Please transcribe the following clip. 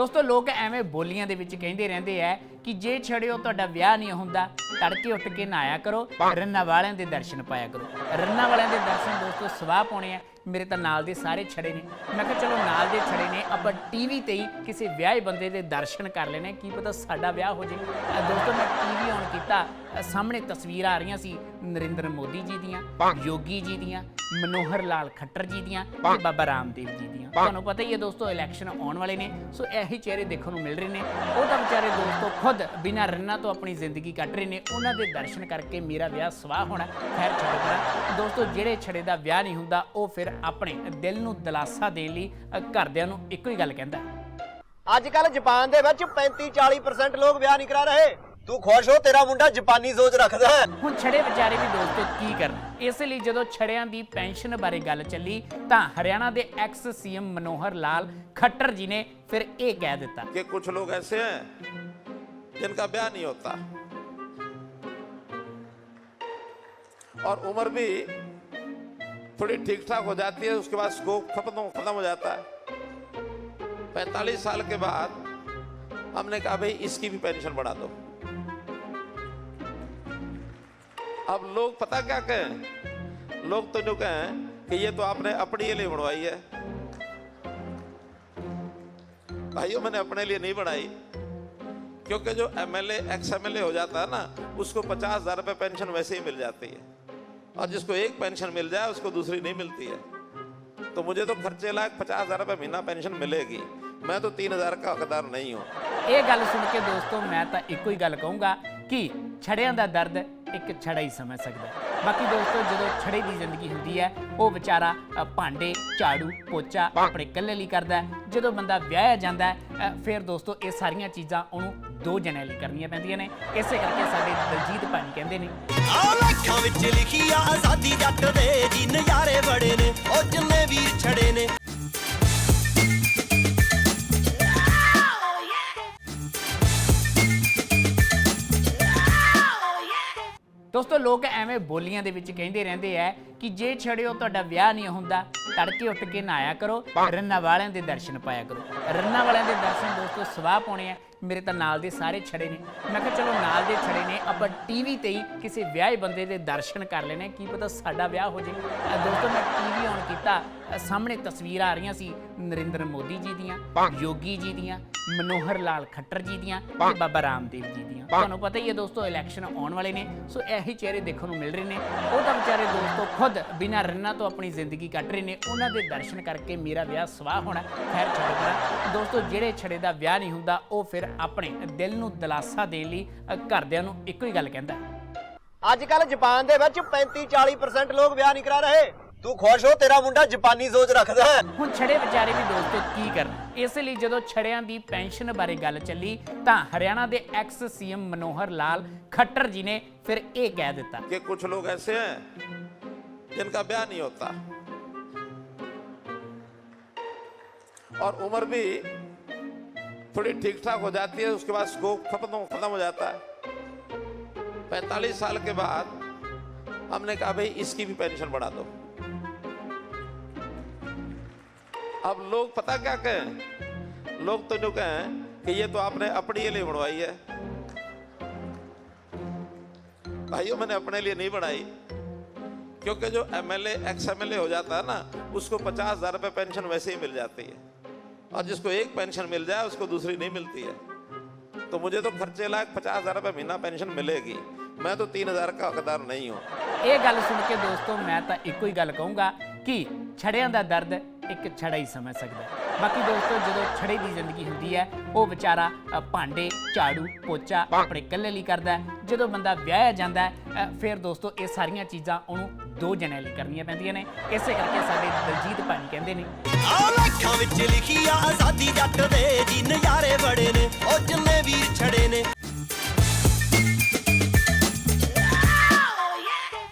ਦੋਸਤੋ, ਲੋਕ ਐਵੇਂ ਬੋਲੀਆਂ ਦੇ ਵਿੱਚ ਕਹਿੰਦੇ ਰਹਿੰਦੇ ਆ ਕਿ ਜੇ ਛੜਿਓ ਤੁਹਾਡਾ ਵਿਆਹ ਨਹੀਂ ਹੁੰਦਾ, ਤੜਕੇ ਉੱਠ ਕੇ ਨਹਾਇਆ ਕਰੋ, ਰੰਨਾ ਵਾਲਿਆਂ ਦੇ ਦਰਸ਼ਨ ਪਾਇਆ ਕਰੋ। ਰੰਨਾ ਵਾਲਿਆਂ ਦੇ ਦਰਸ਼ਨ ਦੋਸਤੋ, ਸਵਾਹ ਪਾਉਣੇ ਆ। ਮੇਰੇ ਤਾਂ ਨਾਲ ਦੇ ਸਾਰੇ ਛੜੇ ਨੇ। ਮੈਂ ਕਿਹਾ, ਚਲੋ, ਨਾਲ ਦੇ ਛੜੇ ਨੇ। ਆਪਾਂ ਟੀਵੀ ਤੇ ਹੀ ਕਿਸੇ ਵਿਆਹੇ ਬੰਦੇ ਦੇ ਦਰਸ਼ਨ ਕਰ ਲੈਣੇ ਕੀ ਪਤਾ ਸਾਡਾ ਵਿਆਹ ਹੋ ਜੇ। ਦੋਸਤੋ, ਮੈਂ ਟੀਵੀ ਔਨ ਕੀਤਾ। ਅ, ਸਾਹਮਣੇ ਤਸਵੀਰਾਂ ਆ ਰਹੀਆਂ ਸੀ ਨਰਿੰਦਰ ਮੋਦੀ ਜੀ ਦੀਆਂ ਯੋਗੀ ਜੀ ਦੀਆਂ ਮਨੋਹਰ ਲਾਲ ਖੱਟਰ ਜੀ ਦੀਆਂ ਤੇ ਬਾਬਾ ਰਾਮਦੇਵ ਜੀ ਦੀਆਂ। ਤੁਹਾਨੂੰ ਪਤਾ ਹੀ ਹੈ ਦੋਸਤੋ ਇਲੈਕਸ਼ਨ ਆਉਣ ਵਾਲੇ ਨੇ ਸੋ ਇਹੀ ਚਿਹਰੇ ਦੇਖਣ ਨੂੰ ਮਿਲ ਰਹੇ ਨੇ। ਉਹ ਤਾਂ ਵਿਚਾਰੇ ਦੋਸਤੋ ਖੁਦ ਬਿਨਾਂ ਰੰਨਾਂ ਤੋਂ ਆਪਣੀ ਜ਼ਿੰਦਗੀ ਕੱਟ ਰਹੇ ਨੇ। ਉਹਨਾਂ ਦੇ ਦਰਸ਼ਨ ਕਰਕੇ ਮੇਰਾ ਵਿਆਹ ਸਵਾਹ ਹੋਣਾ ਖੈਰ ਛੱਡੋ ਪਰਾਂ ਦੋਸਤੋ ਜਿਹੜੇ ਛੜੇ ਦਾ ਵਿਆਹ ਨਹੀਂ ਹੁੰਦਾ ਉਹ ਫਿਰ ਆਪਣੇ ਦਿਲ ਨੂੰ ਦਿਲਾਸਾ ਦੇਣ ਲਈ ਅ, ਘਰਦਿਆਂ ਨੂੰ ਇੱਕੋ ਹੀ ਗੱਲ ਕਹਿੰਦਾ। ਅੱਜ ਕੱਲ ਜਾਪਾਨ ਦੇ ਵਿੱਚ 35-40% ਲੋਕ ਵਿਆਹ ਨਹੀਂ ਕਰਾ ਰਹੇ। ਤੂੰ ਖੁਸ਼ ਹੋ ਤੇਰਾ ਮੁੰਡਾ ਜਾਪਾਨੀ ਸੋਚ ਰੱਖਦਾ ਹੈ ਹੁਣ ਛੜੇ ਵਿਚਾਰੇ ਵੀ ਦੋਸਤੋ ਕੀ ਕਰਨ ਇਸ ਲਈ ਜਦੋਂ ਛੜਿਆਂ ਦੀ ਪੈਨਸ਼ਨ ਬਾਰੇ ਗੱਲ ਚੱਲੀ ਤਾਂ ਹਰਿਆਣਾ ਦੇ ਐਕਸ ਸੀਐਮ ਮਨੋਹਰ ਲਾਲ ਖੱਟਰ ਜੀ ਨੇ ਫਿਰ ਇਹ ਕਹਿ ਦਿੱਤਾ कि कुछ लोग ऐसे हैं जिनका ब्याह नहीं होता और उम्र भी थोड़ी ठीक ठाक हो जाती है उसके बाद स्कोप खत्म खत्म हो जाता है पैंतालीस साल के बाद हमने कहा भाई इसकी भी पेंशन बढ़ा दो अब लोग पता क्या कहें? लोग तो जो कहें कि ये तो आपने अपने लिए बनवाई है। भाइयों, मैंने अपने लिए नहीं बनाई। क्योंकि जो एमएलए एक्स एमएलए हो जाता है ना, उसको पचास हज़ार रुपये पेंशन वैसे ही मिल जाती है। और जिसको एक पेंशन मिल जाए, उसको दूसरी नहीं मिलती है। तो मुझे तो खर्चे लायक पचास हज़ार रुपये महीना पेंशन मिलेगी। मैं तो तीन हज़ार का हकदार नहीं हूँ। ये गल सुन के दोस्तों, मैं तो एक ही गल कहूँगा कि छड़िया का दर्द ਇੱਕ ਛੜਾ ਹੀ ਸਮਝ ਸਕਦਾ ਹੈ। ਬਾਕੀ ਦੋਸਤੋ ਜਦੋਂ ਛੜੇ ਦੀ ਜ਼ਿੰਦਗੀ ਹੁੰਦੀ ਹੈ ਉਹ ਵਿਚਾਰਾ ਅ, ਭਾਂਡੇ ਝਾੜੂ ਪੋਚਾ ਆਪਣੇ ਇਕੱਲੇ ਲਈ ਕਰਦਾ ਹੈ। ਜਦੋਂ ਬੰਦਾ ਵਿਆਹਿਆ ਜਾਂਦਾ ਹੈ, ਅ, ਫਿਰ ਦੋਸਤੋ ਇਹ ਸਾਰੀਆਂ ਚੀਜ਼ਾਂ ਉਹਨੂੰ ਦੋ ਜਣਿਆਂ ਲਈ ਕਰਨੀਆਂ ਪੈਂਦੀਆਂ ਨੇ ਇਸੇ ਕਰਕੇ ਸਾਡੇ ਦਲਜੀਤ ਭਾਈ ਕਹਿੰਦੇ ਨੇ ਆ ਲੱਖਾਂ ਵਿੱਚ ਲਿਖੀ ਆ ਆਜ਼ਾਦੀ ਜੱਟ ਦੇ ਦੋਸਤੋ ਲੋਕ ਐਵੇਂ ਬੋਲੀਆਂ ਦੇ ਵਿੱਚ ਕਹਿੰਦੇ ਰਹਿੰਦੇ ਆ ਕਿ ਜੇ ਛੜਿਓ ਤੁਹਾਡਾ ਵਿਆਹ ਨਹੀਂ ਹੁੰਦਾ ਤੜਕੇ ਉੱਠ ਕੇ ਨਹਾਇਆ ਕਰੋ ਰੰਨਾ ਵਾਲਿਆਂ ਦੇ ਦਰਸ਼ਨ ਪਾਇਆ ਕਰੋ। ਰੰਨਾ ਵਾਲਿਆਂ ਦੇ ਦਰਸ਼ਨ ਦੋਸਤੋ ਸਵਾਹ ਪਾਉਣੇ ਆ। ਮੇਰੇ ਤਾਂ ਨਾਲ ਦੇ ਸਾਰੇ ਛੜੇ ਨੇ। ਮੈਂ ਕਿਹਾ ਚਲੋ ਨਾਲ ਦੇ ਛੜੇ ਨੇ। ਆਪਾਂ ਟੀਵੀ ਤੇ ਹੀ ਕਿਸੇ ਵਿਆਹੇ ਬੰਦੇ ਦੇ ਦਰਸ਼ਨ ਕਰ ਲੈਣੇ ਕੀ ਪਤਾ ਸਾਡਾ ਵਿਆਹ ਹੋ ਜੇ। ਦੋਸਤੋ ਮੈਂ ਟੀਵੀ ਔਨ ਕੀਤਾ। ਸਾਹਮਣੇ ਤਸਵੀਰਾਂ ਆ ਰਹੀਆਂ ਸੀ ਨਰਿੰਦਰ ਮੋਦੀ ਜੀ ਦੀਆਂ ਯੋਗੀ ਜੀ ਦੀਆਂ। ਮਨੋਹਰ ਲਾਲ ਖੱਟਰ ਜੀ ਦੀਆਂ ਤੇ ਬਾਬਾ ਰਾਮਦੇਵ ਜੀ ਦੀਆਂ। ਤੁਹਾਨੂੰ ਪਤਾ ਹੀ ਹੈ ਦੋਸਤੋ ਇਲੈਕਸ਼ਨ ਆਉਣ ਵਾਲੇ ਨੇ ਸੋ ਇਹੀ ਚਿਹਰੇ ਦੇਖਣ ਨੂੰ ਮਿਲ ਰਹੇ ਨੇ। ਉਹ ਤਾਂ ਵਿਚਾਰੇ ਦੋਸਤੋ ਖੁਦ ਬਿਨਾਂ ਰੰਨਾਂ ਤੋਂ ਆਪਣੀ ਜ਼ਿੰਦਗੀ ਕੱਟ ਰਹੇ ਨੇ। ਉਹਨਾਂ ਦੇ ਦਰਸ਼ਨ ਕਰਕੇ ਮੇਰਾ ਵਿਆਹ ਸਵਾਹ ਹੋਣਾ ਖੈਰ ਛੱਡੋ ਪਰਾਂ ਦੋਸਤੋ ਜਿਹੜੇ ਛੜੇ ਦਾ ਵਿਆਹ ਨਹੀਂ ਹੁੰਦਾ ਉਹ ਫਿਰ ਆਪਣੇ ਦਿਲ ਨੂੰ ਦਿਲਾਸਾ ਦੇਣ ਲਈ ਘਰਦਿਆਂ ਨੂੰ ਇੱਕੋ ਹੀ ਗੱਲ ਕਹਿੰਦਾ। ਅੱਜ ਕੱਲ ਜਾਪਾਨ ਦੇ ਵਿੱਚ 35-40% ਲੋਕ ਵਿਆਹ ਨਹੀਂ ਕਰਾ ਰਹੇ। ਤੂੰ ਖੁਸ਼ ਹੋ ਤੇਰਾ ਮੁੰਡਾ ਜਾਪਾਨੀ ਸੋਚ ਰੱਖਦਾ ਹੈ ਹੁਣ ਛੜੇ ਵਿਚਾਰੇ ਵੀ ਦੋਸਤੋ ਕੀ ਕਰਨ ਇਸ ਲਈ ਜਦੋਂ ਛੜਿਆਂ ਦੀ ਪੈਨਸ਼ਨ ਬਾਰੇ ਗੱਲ ਚੱਲੀ ਤਾਂ ਹਰਿਆਣਾ ਦੇ ਐਕਸ ਸੀਐਮ ਮਨੋਹਰ ਲਾਲ ਖੱਟਰ ਜੀ ਨੇ ਫਿਰ ਇਹ ਕਹਿ ਦਿੱਤਾ कि कुछ लोग ऐसे हैं जिनका ब्याह नहीं होता और उम्र भी थोड़ी ठीक ठाक हो जाती है उसके बाद स्कोप खत्म खत्म हो जाता है पैंतालीस साल के बाद हमने कहा भाई इसकी भी पेंशन बढ़ा दो अब लोग पता क्या कहें? लोग तो जो कहें कि ये तो आपने अपने लिए बनवाई है। भाइयों, मैंने अपने लिए नहीं बनाई। क्योंकि जो एमएलए एक्स एमएलए हो जाता है ना, उसको पचास हज़ार रुपये पेंशन वैसे ही मिल जाती है। और जिसको एक पेंशन मिल जाए, उसको दूसरी नहीं मिलती है। तो मुझे तो खर्चे लायक पचास हज़ार रुपये महीना पेंशन मिलेगी। मैं तो तीन हज़ार का हकदार नहीं हूँ। ये गल सुन के दोस्तों, मैं तो एक ही गल कहूँगा कि छड़िया का दर्द ਇੱਕ ਛੜਾ ਹੀ ਸਮਝ ਸਕਦਾ ਹੈ। ਬਾਕੀ ਦੋਸਤੋ ਜਦੋਂ ਛੜੇ ਦੀ ਜ਼ਿੰਦਗੀ ਹੁੰਦੀ ਹੈ ਉਹ ਵਿਚਾਰਾ ਅ, ਭਾਂਡੇ ਝਾੜੂ ਪੋਚਾ ਆਪਣੇ ਇਕੱਲੇ ਲਈ ਕਰਦਾ ਹੈ। ਜਦੋਂ ਬੰਦਾ ਵਿਆਹਿਆ ਜਾਂਦਾ ਹੈ, ਅ, ਫਿਰ ਦੋਸਤੋ ਇਹ ਸਾਰੀਆਂ ਚੀਜ਼ਾਂ ਉਹਨੂੰ ਦੋ ਜਣਿਆਂ ਲਈ ਕਰਨੀਆਂ ਪੈਂਦੀਆਂ ਨੇ ਇਸੇ ਕਰਕੇ ਸਾਡੇ ਦਲਜੀਤ ਭਾਜੀ ਕਹਿੰਦੇ ਨੇ ਆ ਲੱਖਾਂ ਵਿੱਚ ਲਿਖੀ ਆ ਆਜ਼ਾਦੀ ਜੱਟ ਦੇ ਜੀ ਨੇ